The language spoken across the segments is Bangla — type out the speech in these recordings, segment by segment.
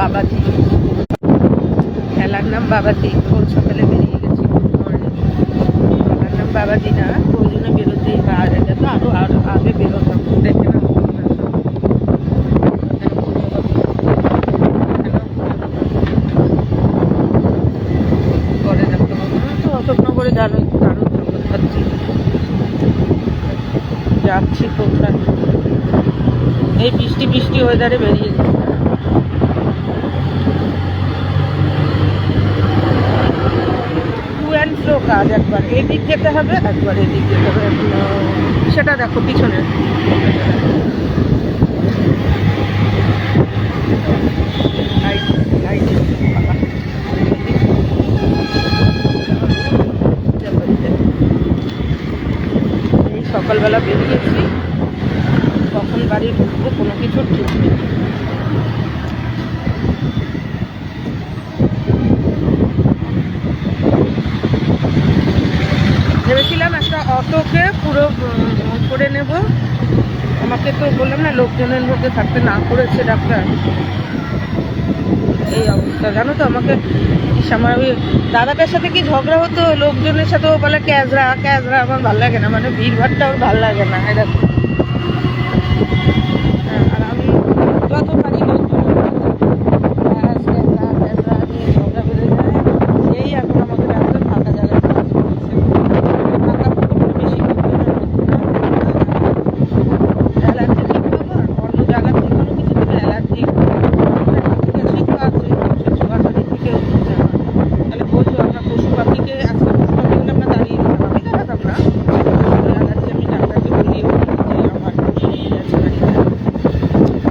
বাবাজি। খেলার নাম বাবাজি। কোন সকালে বেরিয়ে গেছি খেলার নাম বাবাজি না, ওই জন্য বেরোতেই এটা তো আরও আরও আগে বেরোতাম। দেখে না তো অশোকনগরে দারুণ দারুণ পাচ্ছি যাচ্ছি কোথায়। এই বৃষ্টি বৃষ্টি ওয়েদারে বেরিয়ে যাচ্ছে কাজ একবার এদিক যেতে হবে, একবার এদিক যেতে হবে। সেটা দেখো পিছনে। সকালবেলা বেরিয়েছি। কখন বাড়ি ঢুকবো কোনো কিছু ঠিক নেই। পুরো করে নেব। আমাকে তো বললাম না, লোকজনের মধ্যে থাকতে না করেছে ডাক্তার। এই অবস্থা, জানো তো, আমাকে ওই দাদাটার সাথে কি ঝগড়া হতো? লোকজনের সাথে ও বলে ক্যাজরা ক্যাজরা আমার ভালো লাগে না। মানে ভিড় ভিড়ভাড়টা ওর ভালো লাগে না এটা হ্যাঁ, আর আমি যত পারি লোকজনের ক্যাজ, ক্যাজরা, ক্যাজরা নিয়ে ঝগড়া বেঁধে যায় সেই এখন আমাকে ডাক্তার ফাঁকা জায়গায় কাজ করছে ফাঁকা পুকুরে বেশি করতে না অ্যালার্জি ঠিক বাবা অন্য জায়গার থেকে কোনো কিছু থেকে অ্যালার্জি কিছুই তো আছে মানুষের ছোঁয়াছাড়ি থেকে হচ্ছে আমার। তাহলে বোঝো আমরা পশু পাখিকে আজকে পশু পাখি হলে আমরা দাঁড়িয়ে দিতাম আমি দাঁড়াতাম না অ্যালার্জি আমি ডাক্তারকে বলিয়ে বলি যে আমার এই আছে বাড়িতে।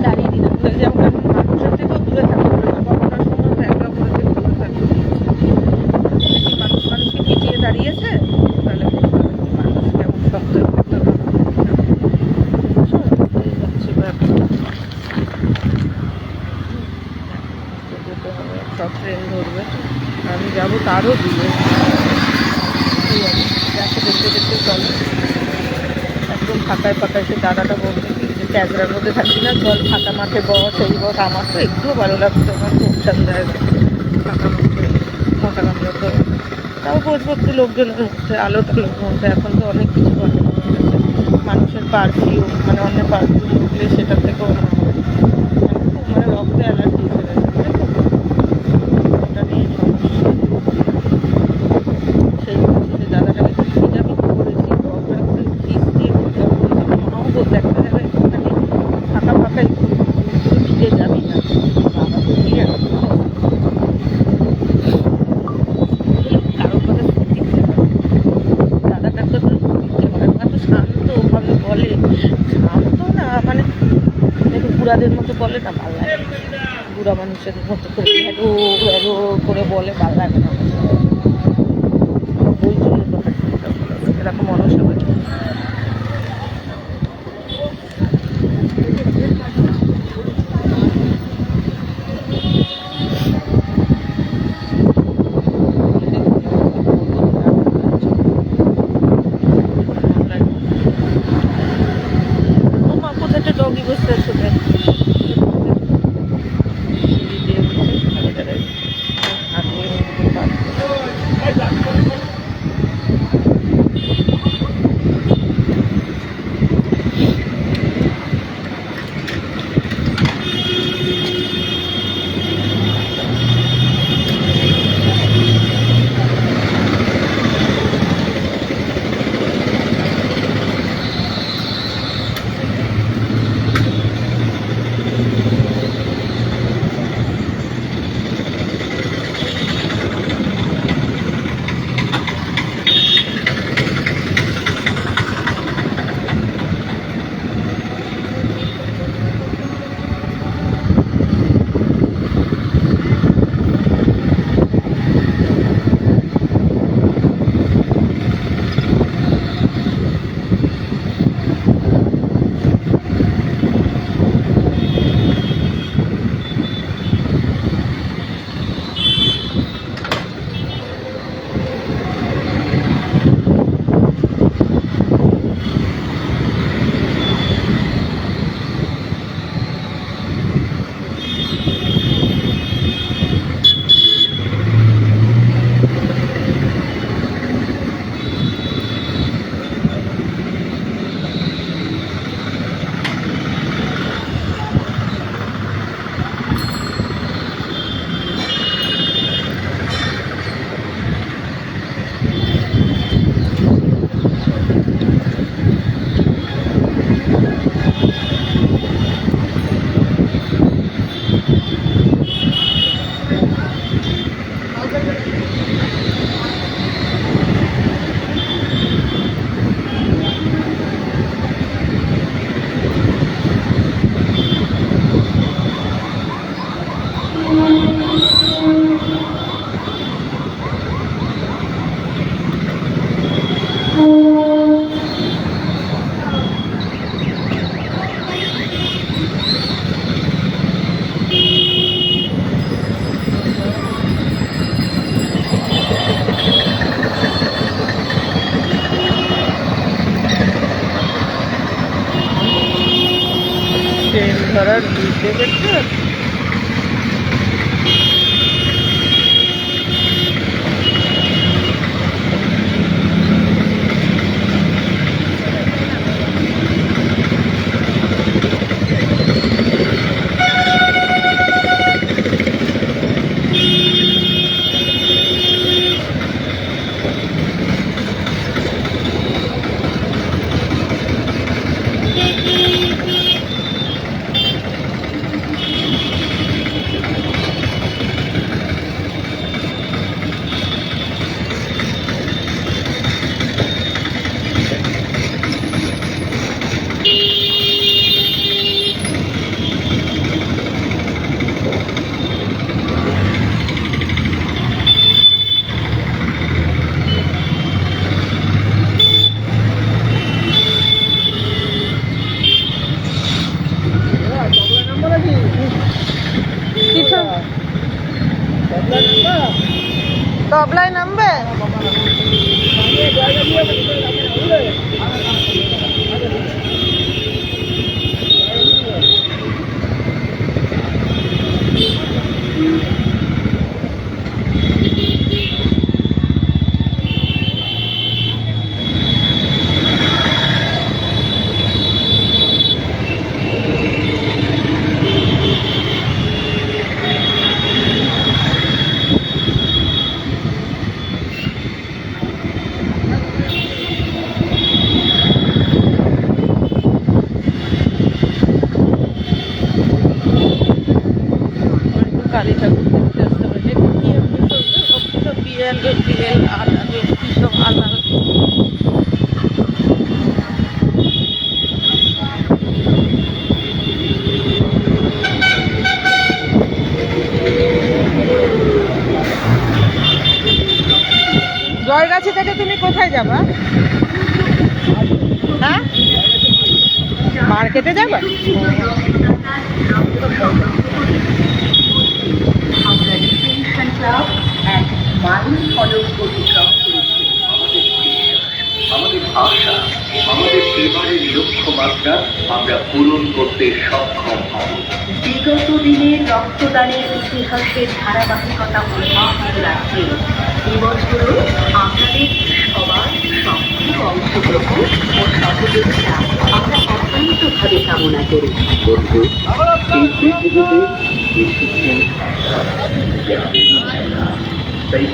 দাঁড়িয়ে দিতাম বলে যে আমরা মানুষের থেকেও দূরে থাকতে হবে করোনার সময় তো একে অপরের থেকে দূরে থাকতে দেখি মানুষ মানুষকে পিটিয়ে দাঁড়িয়েছে তাহলে মানুষ কেমন শক্ত করতে হবে এই যাচ্ছে ব্যাপারটা সব ট্রেন ধরবে। আমি যাব তারও দূরে। দেখতে দেখতে চল। একদম ফাঁকায় ফাঁকায় সে দাদাটা বলবে যে ক্যাজরার মধ্যে থাকবি না, চল ফাঁকা মাঠে বস, এই বস। আমার তো একটুও ভালো লাগতো আমার খুব ঠান্ডা ফাঁকা মাঠে ফাঁকা কামড়া তো। তাও বসবো একটু লোকজনের মধ্যে, আলো টালোর মধ্যে। এখন তো অনেক কিছু অনেক মানুষের পারফিউম মানে অন্য পারফিউম উঠলে সেটা থেকেও না হয় মানে খুব মানে রক্তে অ্যালার্জি এসে গেছে বুঝেছ? ওটা নিয়ে সমস্যা সেই বলছি যে দাদাটাকে কিস্তি যাবি করেছি বড়টা করে কিস্তি ওটা বলেছি মাও বলতে একটা জায়গায় একটুখানি ফাঁকা ফাঁকা একটু পুরো ভিজে যাবি না বাবা তো নিয়ে আসব কারোর কথা শুনতে ইচ্ছে করে না। দাদাটার কথা শুনতে ইচ্ছে করে না। এত শান্ত ভাবে বলে শান্ত না মানে একটু বুড়াদের মতো বলে না, ভালো লাগে বুড়া মানুষের মতো করে হ্যালো করে বলে, ভালো লাগে না। ভালো লাগে। এরকম মানুষ হবে ও Bebekler. দেখতে আসতে কি জয়গাছি থেকে তুমি কোথায় যাবা? হ্যাঁ? মার্কেটে যাবা? লক্ষ্যমাত্রা আমরা পূরণ করতে সক্ষম হব। বিগত দিনের রক্তদানের ইতিহাসের ধারাবাহিকতা অব্যাহত রাখতে এবছরও আপনাদের সবার সক্রিয় অংশগ্রহণ ও সহযোগিতা আমরা একান্তভাবে কামনা করি। বন্ধু এই পৃথিবীতে এসেছেন তাই